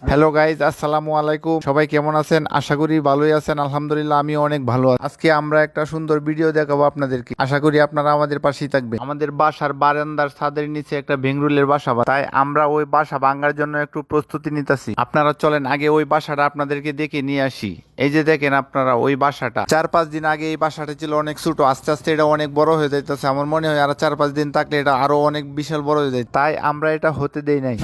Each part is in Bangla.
হ্যালো গাইজ, আসসালামু আলাইকুম। সবাই কেমন আছেন? আশা করি ভালোই আছেন। আলহামদুলিল্লাহ আমি অনেক ভালো আছি। আজকে আমরা একটা সুন্দর ভিডিও দেখাবো আপনাদেরকে। আশা করি আপনারা আমাদের পাশেই থাকবেন। আমাদের বাসার বারান্দার ছাদের নিচে একটা ভেঙ্গুলের বাসা বা- তাই আমরা ওই বাসা ভাঙার জন্য একটু প্রস্তুতি নিতেছি। আপনারা চলেন, আগে ওই বাসাটা আপনাদেরকে দেখে নিয়ে আসি। এই যে দেখেন আপনারা ওই বাসাটা। চার পাঁচ দিন আগে এই বাসাটা ছিল অনেক ছোট, আস্তে আস্তে এটা অনেক বড় হয়ে যাইতেছে। আমার মনে হয় আর চার পাঁচ দিন থাকলে এটা আরও অনেক বিশাল বড় হয়ে যায়। তাই আমরা এটা হতে দেই নাই।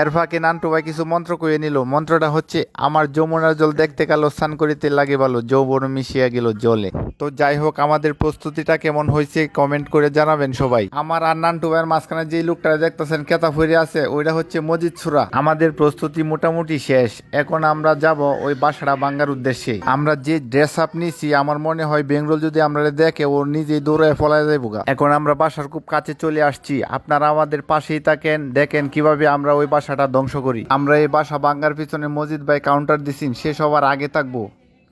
এর ফাঁকে নান্টু ভাই কিছু মন্ত্র কয়ে নিল। মন্ত্রটা হচ্ছে, আমার যমুনার জল দেখতে কালো স্নান করিতে লাগে ভালো, যৌবন মিশিয়া গেল জলে। তো যাই হোক, আমাদের প্রস্তুতিটা কেমন হয়েছে, কমেন্ট করে জানাবেন সবাই। আমার আর নান্টু ভাইয়ের মাঝখানে যে লোকটা দেখতেছেন কেতা ফুরে আছে, ওইটা হচ্ছে মজিদ সুরা। আমাদের প্রস্তুতি মোটামুটি শেষ। এখন আমরা যাব ওই বাসাটা ভাঙ্গার উদ্দেশ্যে। আমরা যে ড্রেস আপ নিছি, আমার মনে হয় বেঙ্গল যদি আমরা দেখে, ও নিজেই দৌড়ায় ফলায় যাইব। এখন আমরা বাসার খুব কাছে চলে আসছি। আপনারা আমাদের পাশেই থাকেন, দেখেন কীভাবে আমরা ওই বাসাটা ধ্বংস করি। আমরা এই বাসা ভাঙ্গার পিছনে মজিদ ভাই কাউন্টার দিছি, সে সবার আগে থাকব।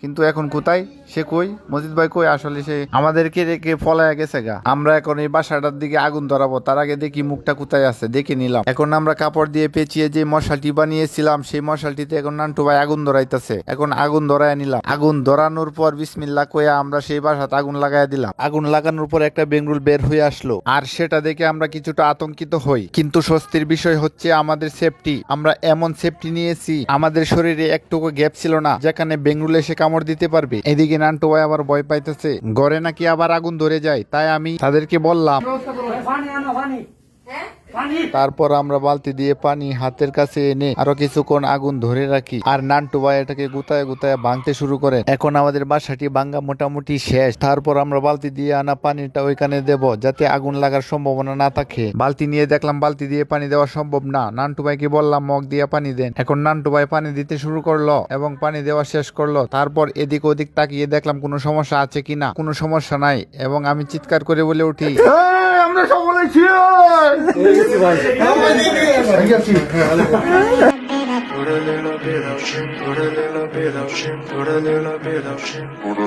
কিন্তু এখন কোথায়? সে কই? মজিদ ভাই কই? আসলে সে আমাদেরকে রেখে ফলায় গেছে গা। আমরা এখন এই বাসাটার দিকে আগুন ধরাবো। তার আগে দেখি মুখটা কোথায় আছে। দেখে নিলাম। এখন আমরা কাপড় দিয়ে পেঁচিয়ে যে মশালটি বানিয়েছিলাম, সেই মশালটিতে এখন নান্টু ভাই আগুন ধরাইতেছে। এখন আগুন ধরায় নিলাম। আগুন ধরানোর পর বিসমিল্লা কইয়া আমরা সেই বাসাতে আগুন লাগাই দিলাম। আগুন লাগানোর পর একটা বেঙ্গুল বের হয়ে আসলো। আর সেটা দেখে আমরা কিছুটা আতঙ্কিত হই। কিন্তু স্বস্তির বিষয় হচ্ছে আমাদের সেফটি আমরা এমন সেফটি নিয়েছি। আমাদের শরীরে একটুকু গ্যাপ ছিল না, যেখানে বেঙ্গুল এসে কামড় দিতে পারবে। এদিকে নান্টু ভাই আবার ভয় পাইতেছে। ঘরে নাকি আবার আগুন ধরে যায়। তাই আমি তাদেরকে বললাম তারপর আমরা বালতি দিয়ে পানি হাতের কাছে এনে আরও কিছুক্ষণ আগুন ধরে রাখি। আর নান্টু ভাই এটাকে গুতায় গুতায় ভাঙতে শুরু করে। এখন আমাদের বাসাটি ভাঙ্গা মোটামুটি শেষ। তারপর আমরা বালতি দিয়ে আনা পানিটা ওইখানে দেব যাতে আগুন লাগার সম্ভাবনা না থাকে। বালতি নিয়ে দেখলাম বালতি দিয়ে পানি দেওয়া সম্ভব না। নান্টু ভাইকে বললাম মগ দিয়ে পানি দেন। এখন নান্টু ভাই পানি দিতে শুরু করল এবং পানি দেওয়া শেষ করল। তারপর এদিক ওদিক তাকিয়ে দেখলাম কোনো সমস্যা আছে কিনা? কোনো সমস্যা নাই। এবং আমি চিৎকার করে বলে উঠি আমরা সকলে Put